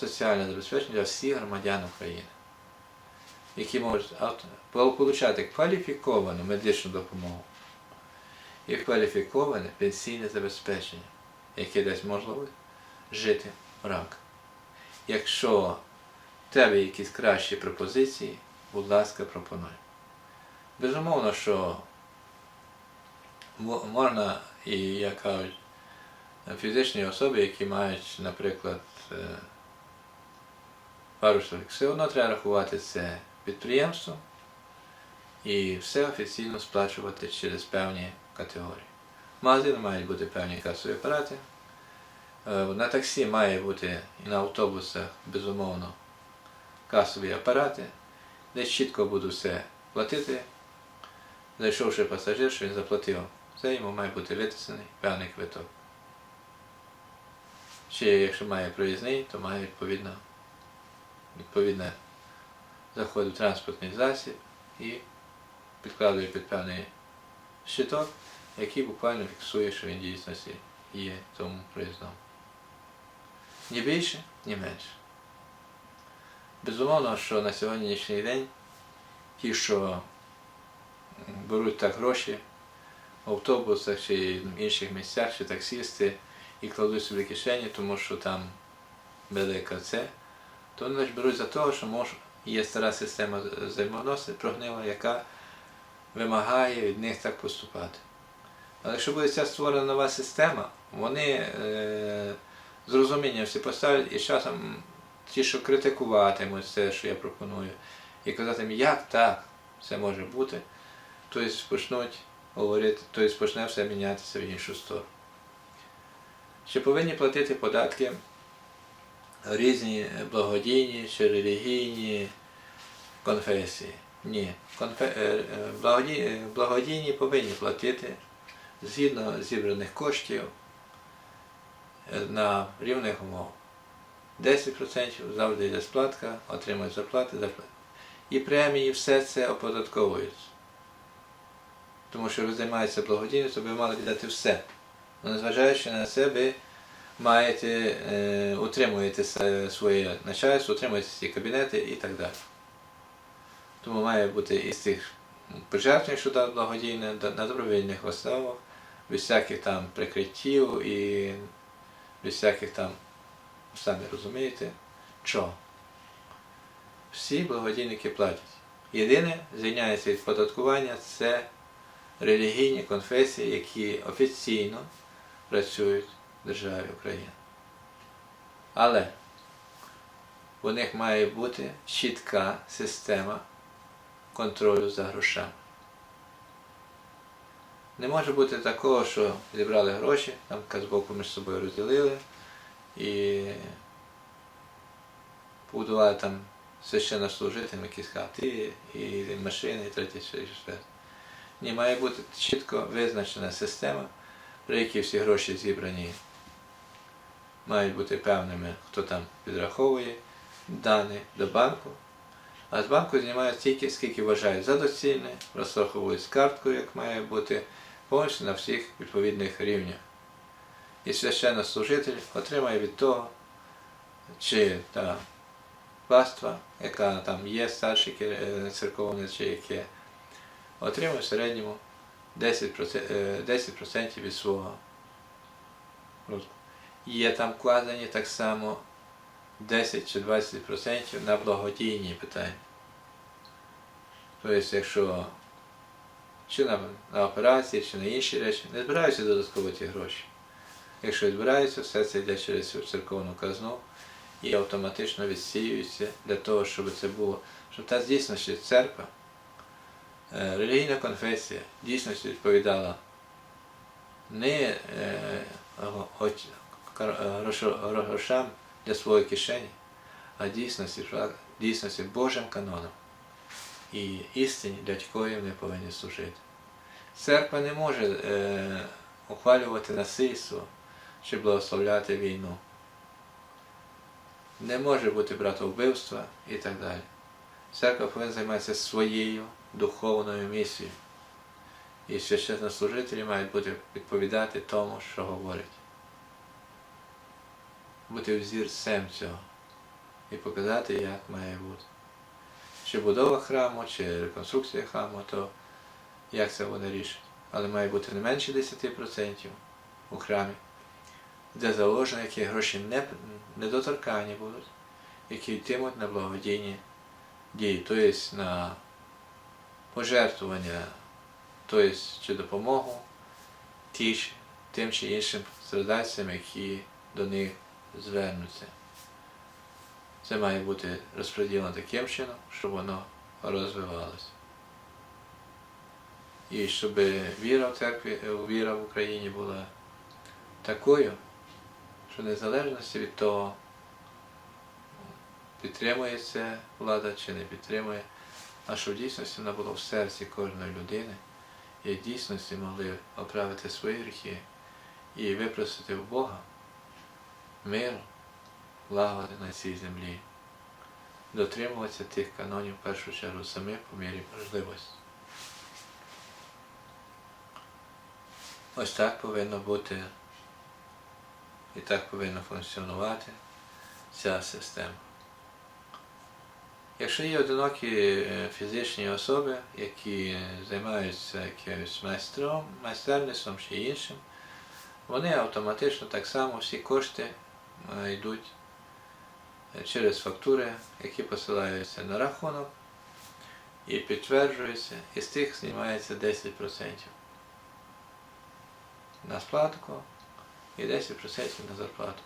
соціальне забезпечення для всіх громадян України, які можуть отримати кваліфіковану медичну допомогу і кваліфіковане пенсійне забезпечення, яке дасть можливість жити в рак. Якщо в тебе якісь кращі пропозиції, будь ласка, пропонуй. Безумовно, що можна, і як кажуть, фізичні особи, які мають, наприклад, е, чоловік, все одно треба рахувати це підприємство і все офіційно сплачувати через певні категорії. В магазині мають бути певні касові апарати. Е, На таксі має бути і на автобусах, безумовно, касові апарати, де чітко буду все платити. Зайшовши пасажир, що він заплатив, це йому має бути витисаний певний квиток. Чи якщо має проїзний, то має відповідно, відповідне заходить в транспортний засіб і підкладує під певний щиток, який буквально фіксує, що він дійсно є тому проїзному. Ні більше, ні менше. Безумовно, що на сьогоднішній день ті, що беруть так гроші в автобусах чи інших місцях, чи таксісти і кладуть собі кишені, тому що там велика це, то вони беруть за того, що мож, є стара система взаємоносин прогнила, яка вимагає від них так поступати. Але якщо буде ця створена нова система, вони е, з розумінням всі поставлять і з часом ті, що критикуватимуть все, що я пропоную, і казатимуть, як так це може бути, тобто почнуть говорити, тобто почне все мінятися в іншу сторону. Чи повинні платити податки різні благодійні чи релігійні конфесії? Ні. Е, е, е, Благодійні повинні платити згідно зібраних коштів на рівних умовах. 10% завжди йде сплатка, отримують зарплати. І премії, все це оподатковується. Тому що ви займаєтеся благодійністю, ви мали віддати все. Ну, незважаючи на це, ви маєте, е, утримуєте своє начальство, утримуєте ці кабінети і так далі. Тому має бути із цих пожертвень, що дав благодійне, на добровільних основах, без всяких там прикриттів і без всяких там, самі розумієте, що. Всі благодійники платять. Єдине, звільняється від податкування це релігійні конфесії, які офіційно працюють державі Україна. Але у них має бути чітка система контролю за грошами. Не може бути такого, що зібрали гроші, там казбоку між собою розділили і побудували там священнослужителям якісь хати, і машини, і третє, і четверте. Ні, має бути чітко визначена система, при якій всі гроші зібрані мають бути певними, хто там підраховує дані до банку. А з банку знімають стільки, скільки вважають за доцільне, розраховують з карткою, як має бути, повністю на всіх відповідних рівнях. І священнослужитель отримає від того, чи та паства, яка там є старший е, церковний, чи яке, отримує в середньому 10%, е, 10% від свого розкладу. Є там вкладені так само 10 чи 20% на благодійні питання. Тобто, якщо чи на, на операції, чи на інші речі, не збираються додатково ті гроші. Якщо збираються, все це йде через цю церковну казну і автоматично відсіюється для того, щоб це було, щоб та дійсності церква, е, релігійна конфесія дійсності відповідала не грошам для своєї кишені, а дійсності, дійсності Божим каноном і істині, для якої вони повинні служити. Церква не може е, ухвалювати насильство чи благословляти війну. Не може бути братовбивства і так далі. Церква повинна займатися своєю духовною місією. І священнослужителі мають бути відповідати тому, що говорять. Бути взірцем цього. і показати, як має бути. Чи будова храму, чи реконструкція храму, то як це вони рішать. Але має бути не менше 10% у храмі, де заложено, які гроші не, недоторкані будуть, які йтимуть на благодійні дії, тобто на пожертвування, тобто чи допомогу тим чи іншим страдальцям, які до них звернуться. Це має бути розподілено таким чином, щоб воно розвивалося. І щоб віра в церкві, е, віра в Україні була такою, що незалежності від того, підтримує це влада чи не підтримує, а що в дійсності вона була в серці кожної людини, і в дійсності могли оправити свої гріхи і випросити в Бога миру, лагоди на цій землі, дотримуватися тих канонів в першу чергу самих по мірі можливості. Ось так повинно бути і так повинна функціонувати ця система. Якщо є одинокі е, фізичні особи, які займаються якимось майстром, майстерництвом чи іншим, вони автоматично так само всі кошти йдуть е, через фактури, які посилаються на рахунок і підтверджуються, і з тих знімається 10% на сплатку і 10% на зарплату.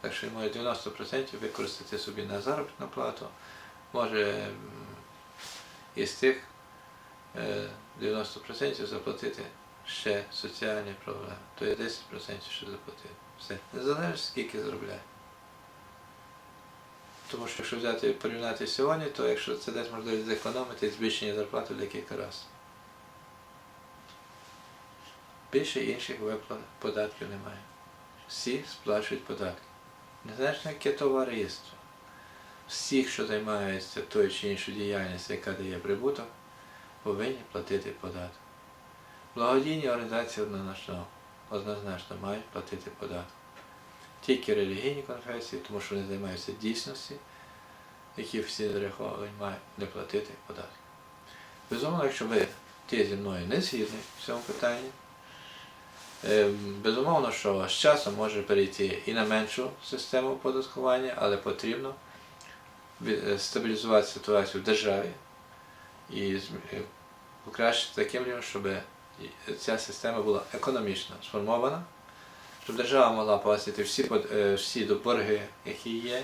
Так що може 90% використати собі на заробітну плату, може із тих е, 90% заплатити ще соціальні проблеми, то є 10% ще заплатити. Все. Не залежить скільки заробляє. Тому що якщо взяти і порівняти сьогодні, то якщо це дасть можливість зекономити збільшення зарплати в декілька разів. Більше інших виплат податків немає. Всі сплачують податки. Незалежно яке товариство. Всі, що займаються тою чи іншою діяльністю, яка дає прибуток, повинні платити податок. Благодійні організації однозначно, однозначно мають платити податок. Тільки релігійні конфесії, тому що вони займаються дійсності, які всі зараховані, мають не платити податки. Безумовно, якщо ви ті зі мною не згідні в цьому питанні, Е, Безумовно, що з часом може перейти і на меншу систему оподаткування, але потрібно е, стабілізувати ситуацію в державі і е, покращити таким чином, щоб ця система була економічно сформована, щоб держава могла погасити всі, е, всі борги, які є,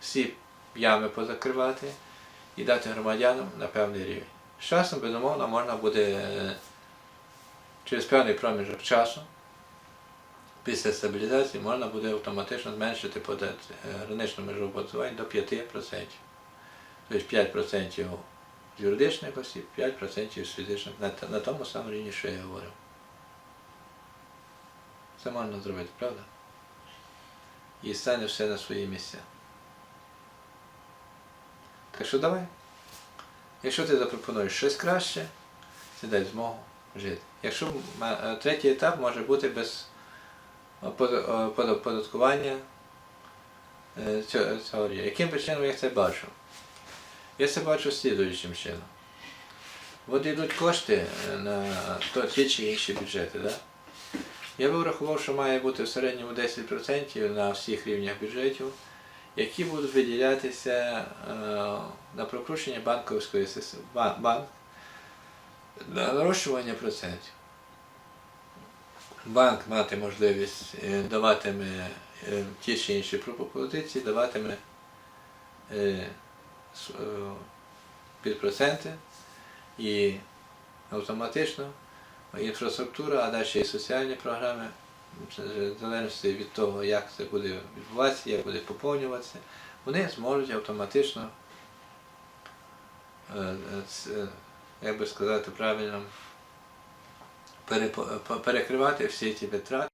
всі ями позакривати і дати громадянам на певний рівень. З часом, безумовно, можна буде е, через певний проміжок часу після стабілізації можна буде автоматично зменшити е, граничну межу оподаткування до 5%. Тобто 5% з юридичних осіб, 5% з фізичних, на, на тому самому рівні, що я говорив. Це можна зробити, правда? І стане все на свої місця. Так що давай. Якщо ти запропонуєш щось краще, це дасть змогу жити. Якщо е, третій етап може бути без опо- опо- оподаткування е, цього, рівня. Яким би чином я це бачу? Я це бачу слідуючим чином. От йдуть кошти е, на ті чи інші бюджети. Да? Я би врахував, що має бути в середньому 10% на всіх рівнях бюджетів, які будуть виділятися е, на прокручення банковської системи. Банк, на нарощування процентів. Банк мати можливість е, даватиме е, ті чи інші пропозиції, даватиме е, під проценти і автоматично інфраструктура, а далі і соціальні програми, в залежності від того, як це буде відбуватися, як буде поповнюватися, вони зможуть автоматично, е, е, ц- е, як би сказати правильно, перекривати всі ті витрати.